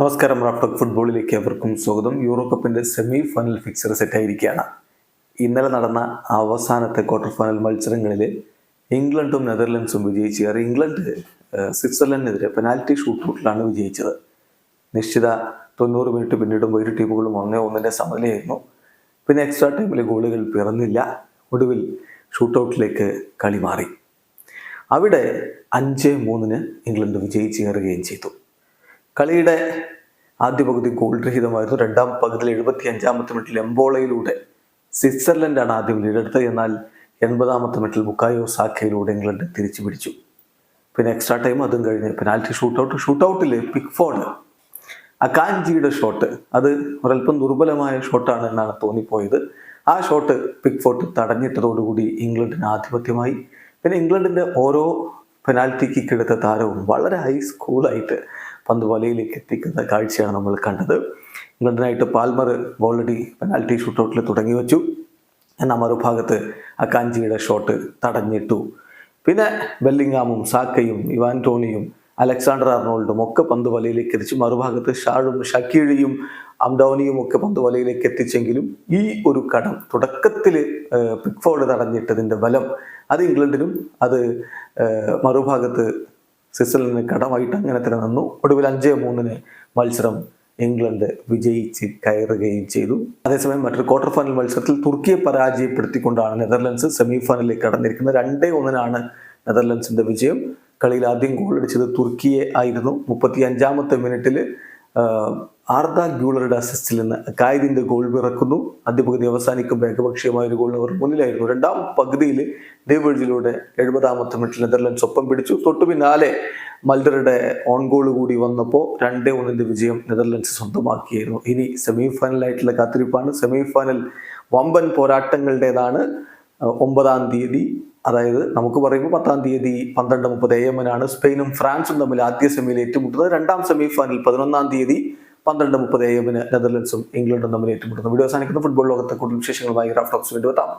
നമസ്കാരം റാഫ്റ്റോക്ക് ഫുട്ബോളിലേക്ക് അവർക്കും സ്വാഗതം. യൂറോ കപ്പിന്റെ സെമി ഫൈനൽ ഫിക്സർ സെറ്റായിരിക്കുകയാണ് ഇന്നലെ നടന്ന അവസാനത്തെ ക്വാർട്ടർ ഫൈനൽ മത്സരങ്ങളിൽ ഇംഗ്ലണ്ടും നെതർലൻഡ്സും വിജയിച്ചേറെ ഇംഗ്ലണ്ട് ഏഹ്, സ്വിറ്റ്സർലൻഡിനെതിരെ പെനാൽറ്റി ഷൂട്ടൗട്ടിലാണ് വിജയിച്ചത്. നിശ്ചിത തൊണ്ണൂറ് മിനിറ്റ് പിന്നിടുമ്പോൾ ഇരു ടീമുകളും ഒന്നേ ഒന്നിന്റെ സമനിലയായിരുന്നു. പിന്നെ എക്സ്ട്രാ ടൈമിൽ ഗോളുകൾ പിറന്നില്ല. ഒടുവിൽ ഷൂട്ടൗട്ടിലേക്ക് കളി മാറി. അവിടെ അഞ്ച് മൂന്നിന് ഇംഗ്ലണ്ട് വിജയിച്ചേറുകയും ചെയ്തു. കളിയുടെ ആദ്യ പകുതി ഗോൾ രഹിതമായിരുന്നു. രണ്ടാം പകുതിയിൽ എഴുപത്തി അഞ്ചാമത്തെ മിനിറ്റിൽ എംബോളയിലൂടെ സ്വിറ്റ്സർലൻഡാണ് ആദ്യം ലീഡെടുത്തത് എന്നാൽ എൺപതാമത്തെ മിനിറ്റിൽ ബുക്കായോ സാഖയിലൂടെ ഇംഗ്ലണ്ട് തിരിച്ചു പിടിച്ചു. പിന്നെ എക്സ്ട്രാ ടൈം അതും കഴിഞ്ഞ് പെനാൽറ്റി ഷൂട്ടൗട്ട് ഷൂട്ടൗട്ടിൽ പിക്ഫോർഡ് അക്കാൻജിയുടെ ഷോട്ട് അത് ഒരല്പം ദുർബലമായ ഷോട്ടാണ് എന്നാണ് തോന്നിപ്പോയത്. ആ ഷോട്ട് പിക്ഫോർട്ട് തടഞ്ഞിട്ടതോടുകൂടി ഇംഗ്ലണ്ടിന് ആധിപത്യമായി. പിന്നെ ഇംഗ്ലണ്ടിന്റെ ഓരോ പെനാൽറ്റി കിക്ക് എടുത്ത താരവും വളരെ ഹൈ സ്കൂളായിട്ട് പന്ത് വലയിലേക്ക് എത്തിക്കുന്ന കാഴ്ചയാണ് നമ്മൾ കണ്ടത്. ഇംഗ്ലണ്ടിനായിട്ട് പാൽമർ ഓൾറെഡി പെനാൽറ്റി ഷൂട്ടൗട്ടിൽ തുടങ്ങി വെച്ചു. എന്നാൽ മറുഭാഗത്ത് അക്കാഞ്ചിയുടെ ഷോട്ട് തടഞ്ഞിട്ടു. പിന്നെ ബെല്ലിങ്ങാമും സാക്കയും ഇവാൻ ടോണിയും അലക്സാണ്ടർ അർണോൾഡും ഒക്കെ പന്ത് വലയിലേക്ക് എത്തിച്ചു. മറുഭാഗത്ത് ഷാഴും ഷക്കീഴിയും അംഡോണിയും ഒക്കെ പന്ത് വലയിലേക്ക് എത്തിച്ചെങ്കിലും ഈ ഒരു കടം തുടക്കത്തിൽ പിക്ഫോർഡ് തടഞ്ഞിട്ടതിന്റെ ബലം അത് ഇംഗ്ലണ്ടിനും അത് മറുഭാഗത്ത് സ്വിറ്റ്സർലൻഡിന് കടമായിട്ട് അങ്ങനെ തന്നെ നിന്നു. ഒടുവിൽ അഞ്ച് മൂന്നിന് മത്സരം ഇംഗ്ലണ്ട് വിജയിച്ച് കയറുകയും ചെയ്തു. അതേസമയം മറ്റൊരു ക്വാർട്ടർ ഫൈനൽ മത്സരത്തിൽ തുർക്കിയെ പരാജയപ്പെടുത്തിക്കൊണ്ടാണ് നെതർലൻഡ്സ് സെമി ഫൈനലിലേക്ക് കടന്നിരിക്കുന്നത്. രണ്ടേ ഒന്നിനാണ് നെതർലൻഡ്സിന്റെ വിജയം. കളിയിൽ ആദ്യം ഗോൾ അടിച്ചത് തുർക്കിയെ ആയിരുന്നു. മുപ്പത്തി അഞ്ചാമത്തെ മിനിറ്റിൽ ആർദ ഗ്യൂളറുടെ അസിസ്റ്റിൽ നിന്ന് കായതിന്റെ ഗോൾ പിറക്കുന്നു ആദ്യ പകുതി അവസാനിക്കുമ്പോൾ ഏകപക്ഷീയമായ ഒരു ഗോളിന് അവർ മുന്നിലായിരുന്നു. രണ്ടാം പകുതിയിൽ ഡേവേഴ്സിലൂടെ എഴുപതാമത്തെ മിനിറ്റിൽ നെതർലൻഡ്സ് ഒപ്പം പിടിച്ചു. തൊട്ടു പിന്നാലെ മൽഡറുടെ ഓൺ ഗോൾ കൂടി വന്നപ്പോൾ രണ്ടേ ഒന്നിന്റെ വിജയം നെതർലൻഡ്സ് സ്വന്തമാക്കിയായിരുന്നു ഇനി സെമി ഫൈനലായിട്ടുള്ള കാത്തിരിപ്പാണ്. സെമി ഫൈനൽ വമ്പൻ പോരാട്ടങ്ങളുടേതാണ് ഒമ്പതാം തീയതി അതായത് നമുക്ക് പറയുമ്പോൾ പത്താം തീയതി പന്ത്രണ്ട് മുപ്പത് എ എമ്മിനാണ് സ്പെയിനും ഫ്രാൻസും തമ്മിൽ ആദ്യ സെമിയിൽ ഏറ്റുമുട്ടുന്നത്. രണ്ടാം സെമി ഫൈനൽ പതിനൊന്നാം തീയതി പന്ത്രണ്ട് മുപ്പത് എ എമ്മിന് നെതർലൻഡ്സും ഇംഗ്ലണ്ടും തമ്മിൽ ഏറ്റുമുട്ടുന്നു വീഡിയോ അവസാനിക്കുന്ന. ഫുട്ബോൾ ലോകത്തെ കൂടുതൽ വിശേഷങ്ങളുമായി റാഫ്റ്റോക്സ് വേണ്ടി എത്താം.